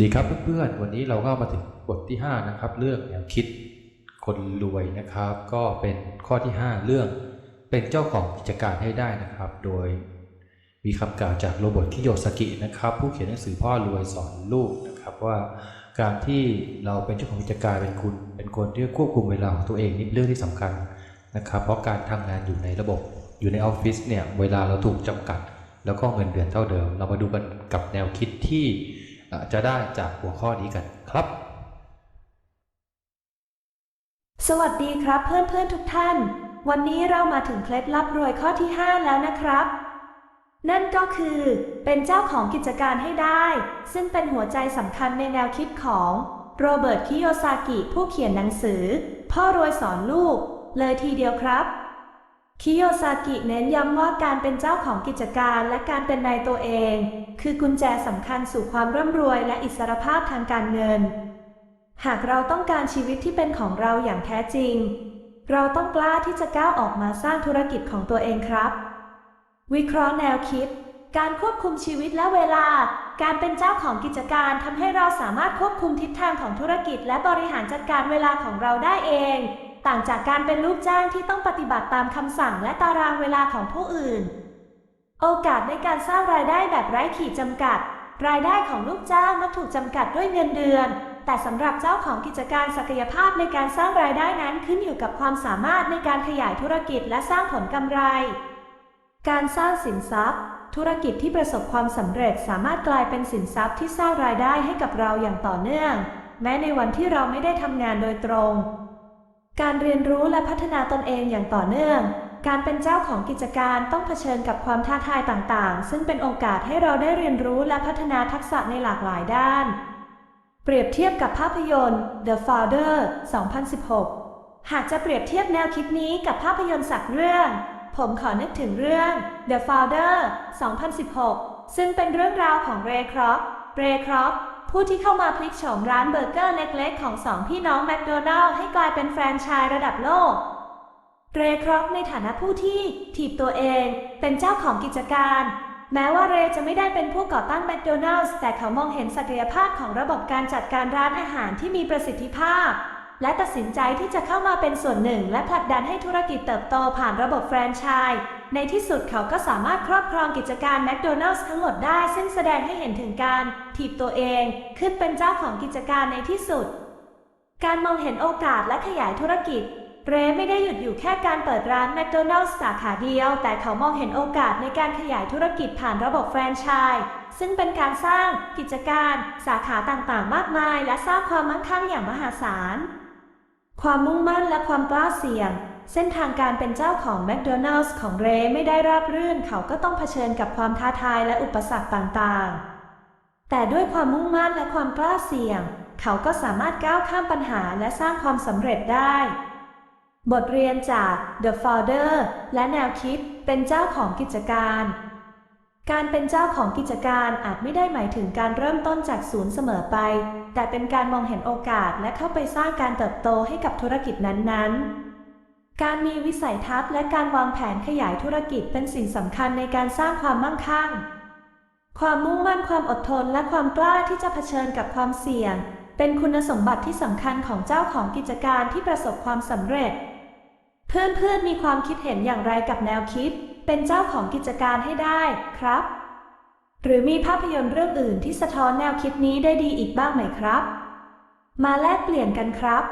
ดีครับเพื่อนๆ วันนี้เราก็มาถึงบทที่ 5 นะครับ เรื่องแนวคิดคนรวยนะครับ ก็เป็นข้อที่ 5 เรื่องเป็นเจ้าของกิจการให้ได้นะครับ โดยมีคำกล่าวจากโรเบิร์ตคิโยสกินะครับ ผู้เขียนหนังสือพ่อรวยสอนลูกนะครับว่าการที่เราเป็นเจ้าของกิจการเป็นคุณ เป็นคนที่ควบคุมเวลาของตัวเองนี่เป็นเรื่องที่สำคัญนะครับ เพราะการทำงานอยู่ในระบบอยู่ในออฟฟิศเนี่ยเวลาเราถูกจำกัด แล้วก็เงินเดือนเท่าเดิม เรามาดูกันกับแนวคิดที่ จะได้จากหัวข้อนี้กันครับ สวัสดีครับเพื่อนๆทุกท่าน วันนี้เรามาถึงเคล็ดลับรวยข้อที่ 5 แล้วนะครับ นั่นก็คือเป็นเจ้าของกิจการให้ได้ ซึ่งเป็นหัวใจสำคัญในแนวคิดของโรเบิร์ต คิโยซากิ ผู้เขียนหนังสือ พ่อรวยสอนลูก เลยทีเดียวครับ คิโยซากิเน้นย้ำว่าการเป็นเจ้าของกิจการและการเป็นนายตัวเอง คือกุญแจสำคัญสู่ความร่ำรวยและอิสรภาพทางการเงิน หากเราต้องการชีวิตที่เป็นของเราอย่างแท้จริง เราต้องกล้าที่จะก้าวออกมาสร้างธุรกิจของตัวเองครับ วิเคราะห์แนวคิด การควบคุมชีวิตและเวลา การเป็นเจ้าของกิจการทำให้เราสามารถควบคุมทิศทางของธุรกิจ และบริหารจัดการเวลาของเราได้เอง ต่างจากการเป็นลูกจ้างที่ต้องปฏิบัติตามคำสั่งและตารางเวลาของผู้อื่น โอกาสในการสร้างรายได้แบบไร้ขีดจำกัด รายได้ของลูกจ้างมักถูกจำกัดด้วยเงินเดือน แต่สำหรับเจ้าของกิจการศักยภาพในการสร้างรายได้นั้นขึ้นอยู่กับความสามารถในการขยายธุรกิจและสร้างผลกำไร การสร้างสินทรัพย์ ธุรกิจที่ประสบความสำเร็จสามารถกลายเป็นสินทรัพย์ที่สร้างรายได้ให้กับเราอย่างต่อเนื่อง แม้ในวันที่เราไม่ได้ทำงานโดยตรง การเรียนรู้และพัฒนาตนเองอย่างต่อเนื่อง การเป็นเจ้าของกิจการต้องเผชิญกับความท้าทายต่างๆ ซึ่งเป็นโอกาสให้เราได้เรียนรู้และพัฒนาทักษะในหลากหลายด้าน เปรียบเทียบกับภาพยนตร์ The Founder 2016 หากจะเปรียบเทียบแนวคิดนี้กับภาพยนตร์สักเรื่อง ผมขอนึกถึงเรื่อง The Founder 2016 ซึ่งเป็นเรื่องราวของเรย์ครอฟเรย์ครอฟ ผู้ที่เข้ามาพลิกโฉมร้านเบอร์เกอร์เล็กๆ ของสองพี่น้องแมคโดนัลล์ให้กลายเป็นแฟรนไชส์ระดับโลก เรย์ครอฟในฐานะผู้ที่ถีบตัวเอง เป็นเจ้าของกิจการ แม้ว่าเรย์จะไม่ได้เป็นผู้ก่อตั้งแมคโดนัลล์แต่เขามองเห็นศักยภาพของระบบการจัดการร้านอาหารที่มีประสิทธิภาพ และตัดสินใจที่จะเข้ามาเป็นส่วนหนึ่ง และผลักดันให้ธุรกิจเติบโตผ่านระบบแฟรนไชส์ในที่สุดเขาก็สามารถครอบครองกิจการแมคโดนัลล์ทั้งหมดได้ ซึ่งแสดงให้เห็นถึงการถีบตัวเองขึ้นเป็นเจ้าของกิจการในที่สุด การมองเห็นโอกาสและขยายธุรกิจ เรไม่ได้หยุดอยู่แค่การเปิดร้านแมคโดนัลล์สาขาเดียว แต่เขามองเห็นโอกาสในการขยายธุรกิจผ่านระบบแฟรนไชส์ซึ่งเป็นการสร้างกิจการ สาขาต่างๆ มากมาย และสร้างความมั่งคั่งอย่างมหาศาล ความมุ่งมั่นและความกล้าเสี่ยง เส้นทางการเป็นเจ้าของแมคโดนัลล์ของเรย์ไม่ได้ราบรื่นเขาก็ต้องเผชิญกับความท้าทายและอุปสรรคต่างๆ แต่ด้วยความมุ่งมั่นและความกล้าเสี่ยง เขาก็สามารถก้าวข้ามปัญหาและสร้างความสำเร็จได้ บทเรียนจาก The Founder และแนวคิดเป็นเจ้าของกิจการ การเป็นเจ้าของกิจการอาจไม่ได้หมายถึงการเริ่มต้นจากศูนย์เสมอไป แต่เป็นการมองเห็นโอกาสและเข้าไปสร้างการเติบโตให้กับธุรกิจนั้นๆ การมีวิสัยทัศน์และการวางแผนขยายธุรกิจเป็นสิ่งสำคัญในการสร้างความมั่งคั่ง ความมุ่งมั่นความอดทนและความกล้าที่จะเผชิญกับความเสี่ยง เป็นคุณสมบัติที่สำคัญของเจ้าของกิจการที่ประสบความสำเร็จ เพื่อนๆมีความคิดเห็นอย่างไรกับแนวคิด เป็นเจ้าของกิจการให้ได้ครับ หรือมีภาพยนตร์เรื่องอื่นที่สะท้อนแนวคิดนี้ได้ดีอีกบ้างไหมครับ มาแลกเปลี่ยนกันครับ